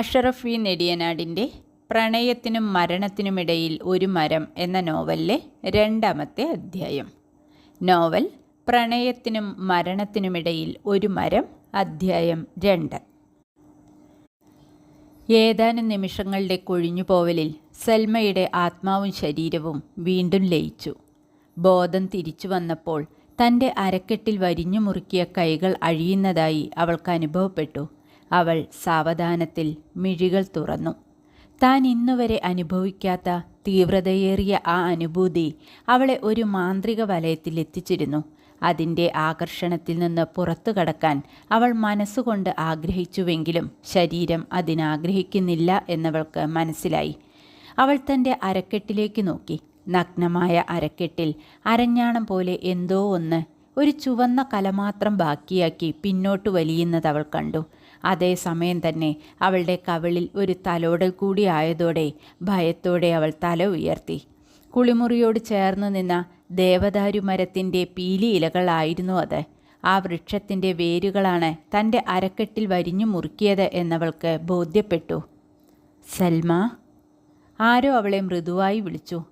അഷറഫ് നെടിയനാടിന്റെ പ്രണയത്തിനും മരണത്തിനുമിടയിൽ ഒരു മരം എന്ന നോവലിലെ രണ്ടാമത്തെ അധ്യായം. നോവൽ പ്രണയത്തിനും മരണത്തിനുമിടയിൽ ഒരു മരം അധ്യായം രണ്ട്. ഏതാനും നിമിഷങ്ങളുടെ കൊഴിഞ്ഞുപോവലിൽ സൽമയുടെ ആത്മാവും ശരീരവും വീണ്ടും ലയിച്ചു. ബോധം തിരിച്ചു വന്നപ്പോൾ തന്റെ അരക്കെട്ടിൽ വരിഞ്ഞു മുറുക്കിയ കൈകൾ അഴിയുന്നതായി അവൾക്ക് അനുഭവപ്പെട്ടു. അവൾ സാവധാനത്തിൽ മിഴികൾ തുറന്നു. താൻ ഇന്നുവരെ അനുഭവിക്കാത്ത തീവ്രതയേറിയ ആ അനുഭൂതി അവളെ ഒരു മാന്ത്രിക വലയത്തിൽ എത്തിച്ചിരുന്നു. അതിന്റെ ആകർഷണത്തിൽ നിന്ന് പുറത്തു കടക്കാൻ അവൾ മനസ്സുകൊണ്ട് ആഗ്രഹിച്ചുവെങ്കിലും ശരീരം അതിനാഗ്രഹിക്കുന്നില്ല എന്നവൾക്ക് മനസ്സിലായി. അവൾ തന്റെ അരക്കെട്ടിലേക്ക് നോക്കി. നഗ്നമായ അരക്കെട്ടിൽ അരഞ്ഞാണം പോലെ എന്തോ ഒന്ന് ഒരു ചുവന്ന കല മാത്രം ബാക്കിയാക്കി പിന്നോട്ട് വലിയുന്നത് അവൾ കണ്ടു. അതേസമയം തന്നെ അവളുടെ കവിളിൽ ഒരു തലോടൽ കൂടി ആയതോടെ ഭയത്തോടെ അവൾ തല ഉയർത്തി. കുളിമുറിയോട് ചേർന്ന് നിന്ന ദേവദാരു മരത്തിന്റെ പീലി ഇലകളായിരുന്നു അത്. ആ വൃക്ഷത്തിന്റെ വേരുകളാണ് തന്റെ അരക്കെട്ടിൽ വരിഞ്ഞു മുറുക്കിയത് എന്നവൾക്ക് ബോധ്യപ്പെട്ടു. സൽമ ആരോ അവളെ മൃദുവായി വിളിച്ചു.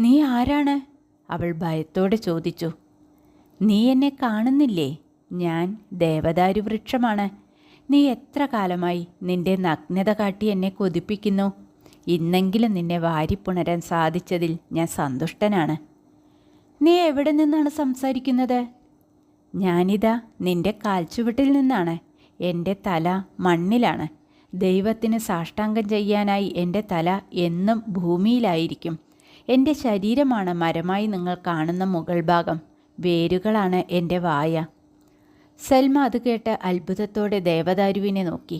നീ ആരാണ്? അവൾ ഭയത്തോടെ ചോദിച്ചു. നീ എന്നെ കാണുന്നില്ലേ? ഞാൻ ദേവദാരു വൃക്ഷമാണ് നീ എത്ര കാലമായി നിന്റെ നഗ്നത കാട്ടി എന്നെ കൊതിപ്പിക്കുന്നു? ഇന്നെങ്കിലും നിന്നെ വാരിപ്പുണരാൻ സാധിച്ചതിൽ ഞാൻ സന്തുഷ്ടനാണ്. നീ എവിടെ നിന്നാണ് സംസാരിക്കുന്നത്? ഞാനിതാ നിന്റെ കാൽച്ചുവട്ടിൽ നിന്നാണ്. എന്റെ തല മണ്ണിലാണ്. ദൈവത്തിന് സാഷ്ടാംഗം ചെയ്യാനായി എന്റെ തല എന്നും ഭൂമിയിലായിരിക്കും. എന്റെ ശരീരമാണ് മരമായി നിങ്ങൾ കാണുന്ന മുകൾ ഭാഗം. വേരുകളാണ് എന്റെ വായ. സൽമ അത് കേട്ട് അത്ഭുതത്തോടെ ദേവദാരുവിനെ നോക്കി.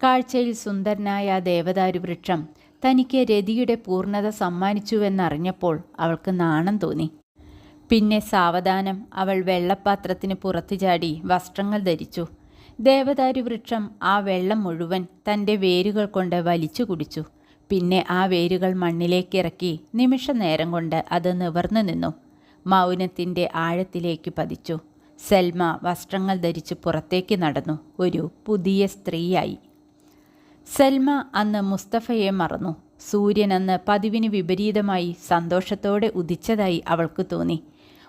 കാഴ്ചയിൽ സുന്ദരനായ ആ ദേവദാരു വൃക്ഷം തനിക്ക് രതിയുടെ പൂർണത സമ്മാനിച്ചുവെന്നറിഞ്ഞപ്പോൾ അവൾക്ക് നാണം തോന്നി. പിന്നെ സാവധാനം അവൾ വെള്ളപ്പാത്രത്തിന് പുറത്തു ചാടി വസ്ത്രങ്ങൾ ധരിച്ചു. ദേവദാരു വൃക്ഷം ആ വെള്ളം മുഴുവൻ തന്റെ വേരുകൾ കൊണ്ട് വലിച്ചു കുടിച്ചു. പിന്നെ ആ വേരുകൾ മണ്ണിലേക്കിറക്കി നിമിഷ നേരം കൊണ്ട് അത് നിവർന്നു നിന്നു. മൗനത്തിന്റെ ആഴത്തിലേക്ക് പതിച്ചു. സെൽമ വസ്ത്രങ്ങൾ ധരിച്ച് പുറത്തേക്ക് നടന്നു. ഒരു പുതിയ സ്ത്രീയായി. സെൽമ അന്ന് മുസ്തഫയെ മറന്നു. സൂര്യൻ അന്ന് പതിവിന് വിപരീതമായി സന്തോഷത്തോടെ ഉദിച്ചതായി അവൾക്ക് തോന്നി.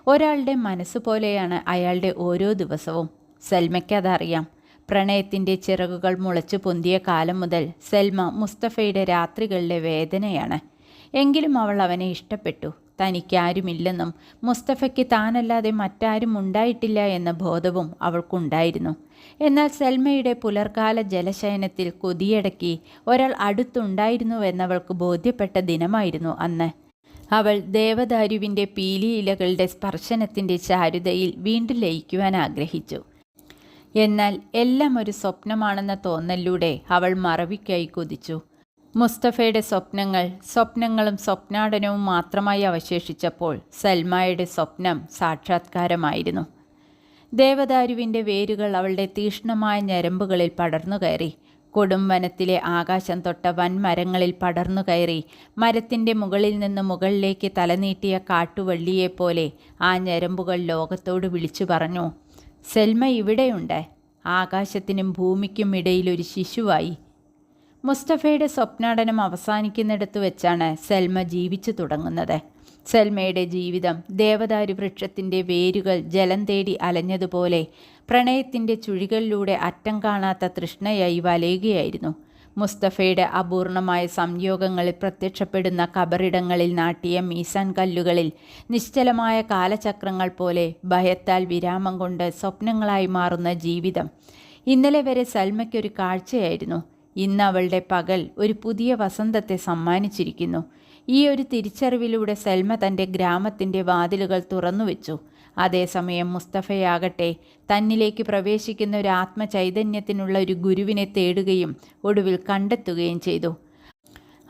ഒരാളുടെ മനസ്സ് പോലെയാണ് അയാളുടെ ഓരോ ദിവസവും. സെൽമയ്ക്കതറിയാം. പ്രണയത്തിന്റെ ചിറകുകൾ മുളച്ചു പൊന്തിയ കാലം മുതൽ സെൽമ മുസ്തഫയുടെ രാത്രികളിലെ വേദനയാണ്. എങ്കിലും അവൾ അവനെ ഇഷ്ടപ്പെട്ടു. തനിക്കാരുമില്ലെന്നും മുസ്തഫയ്ക്ക് താനല്ലാതെ മറ്റാരും ഉണ്ടായിട്ടില്ല എന്ന ബോധവും അവൾക്കുണ്ടായിരുന്നു. എന്നാൽ സെൽമയുടെ പുലർക്കാല ജലശയനത്തിൽ കൊതിയടക്കി ഒരാൾ അടുത്തുണ്ടായിരുന്നുവെന്നവൾക്ക് ബോധ്യപ്പെട്ട ദിനമായിരുന്നു അന്ന്. അവൾ ദേവദാരുവിന്റെ പീലിയിലകളുടെ സ്പർശനത്തിന്റെ ചാരുതയിൽ വീണ്ടും ലയിക്കുവാൻ ആഗ്രഹിച്ചു. എന്നാൽ എല്ലാം ഒരു സ്വപ്നമാണെന്ന തോന്നലിലൂടെ അവൾ മറവിക്കായി കൊതിച്ചു. മുസ്തഫയുടെ സ്വപ്നങ്ങൾ സ്വപ്നങ്ങളും സ്വപ്നാടനവും മാത്രമായി അവശേഷിച്ചപ്പോൾ സൽമായുടെ സ്വപ്നം സാക്ഷാത്കാരമായിരുന്നു. ദേവദാരുവിന്റെ വേരുകൾ അവളുടെ തീഷ്ണമായ ഞരമ്പുകളിൽ പടർന്നു കയറി. കൊടും വനത്തിലെ ആകാശം തൊട്ട വൻമരങ്ങളിൽ പടർന്നു കയറി. മരത്തിന്റെ മുകളിൽ നിന്ന് മുകളിലേക്ക് തലനീട്ടിയ കാട്ടുവള്ളിയെപ്പോലെ ആ ഞരമ്പുകൾ ലോകത്തോട് വിളിച്ചു പറഞ്ഞു സെൽമ ഇവിടെയുണ്ട്. ആകാശത്തിനും ഭൂമിക്കും ഇടയിൽ ഒരു ശിശുവായി. മുസ്തഫയുടെ സ്വപ്നാടനം അവസാനിക്കുന്നിടത്ത് വെച്ചാണ് സെൽമ ജീവിച്ചു തുടങ്ങുന്നത്. സെൽമയുടെ ജീവിതം ദേവദാരു വൃക്ഷത്തിന്റെ വേരുകൾ ജലം തേടി അലഞ്ഞതുപോലെ പ്രണയത്തിന്റെ ചുഴികളിലൂടെ അറ്റം കാണാത്ത തൃഷ്ണയായി വലയുകയായിരുന്നു. മുസ്തഫയുടെ അപൂർണമായ സംയോഗങ്ങളിൽ പ്രത്യക്ഷപ്പെടുന്ന കബറിടങ്ങളിൽ നാട്ടിയ മീസാൻ കല്ലുകളിൽ നിശ്ചലമായ കാലചക്രങ്ങൾ പോലെ ഭയത്താൽ വിരാമം കൊണ്ട് സ്വപ്നങ്ങളായി മാറുന്ന ജീവിതം. ഇന്നലെ വരെ സൽമയ്ക്കൊരു കാഴ്ചയായിരുന്നു. ഇന്ന് അവളുടെ പകൽ ഒരു പുതിയ വസന്തത്തെ സമ്മാനിച്ചിരിക്കുന്നു. ഈ ഒരു തിരിച്ചറിവിലൂടെ സെൽമ തന്റെ ഗ്രാമത്തിന്റെ വാതിലുകൾ തുറന്നുവെച്ചു. അതേസമയം മുസ്തഫയാകട്ടെ തന്നിലേക്ക് പ്രവേശിക്കുന്ന ഒരു ആത്മചൈതന്യത്തിനുള്ള ഒരു ഗുരുവിനെ തേടുകയും ഒടുവിൽ കണ്ടെത്തുകയും ചെയ്തു.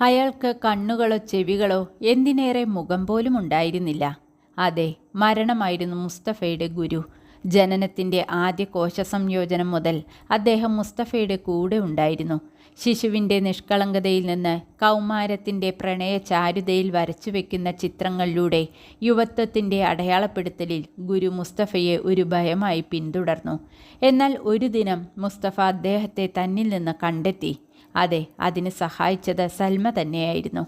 അയാൾക്ക് കണ്ണുകളോ ചെവികളോ എന്തിനേറെ മുഖം പോലും ഉണ്ടായിരുന്നില്ല. അതെ മരണമായിരുന്നു മുസ്തഫയുടെ ഗുരു. ജനനത്തിന്റെ ആദ്യ കോശ സംയോജനം മുതൽ അദ്ദേഹം മുസ്തഫയുടെ കൂടെ ഉണ്ടായിരുന്നു. ശിശുവിന്റെ നിഷ്കളങ്കതയിൽ നിന്ന് കൗമാരത്തിന്റെ പ്രണയ ചാരുതയിൽ വരച്ചു വെക്കുന്ന ചിത്രങ്ങളിലൂടെ യുവത്വത്തിന്റെ അടയാളപ്പെടുത്തലിൽ ഗുരു മുസ്തഫയെ ഒരു ഭയമായി പിന്തുടർന്നു. എന്നാൽ ഒരു ദിനം മുസ്തഫ അദ്ദേഹത്തെ തന്നിൽ നിന്ന് കണ്ടെത്തി. അതെ അതിന് സഹായിച്ചത് സൽമ തന്നെയായിരുന്നു.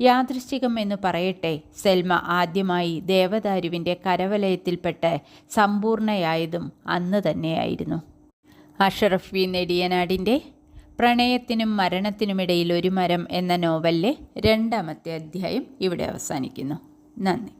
യാദൃശ്ചികം എന്ന് പറയട്ടെ സെൽമ ആദ്യമായി ദേവദാരുവിന്റെ കരവലയത്തിൽപ്പെട്ട് സമ്പൂർണയായതും അന്ന് തന്നെയായിരുന്നു. അഷറഫ് വി. നെടിയനാടിന്റെ പ്രണയത്തിനും മരണത്തിനുമിടയിൽ ഒരു മരം എന്ന നോവലിലെ രണ്ടാമത്തെ അധ്യായം ഇവിടെ അവസാനിക്കുന്നു. നന്ദി.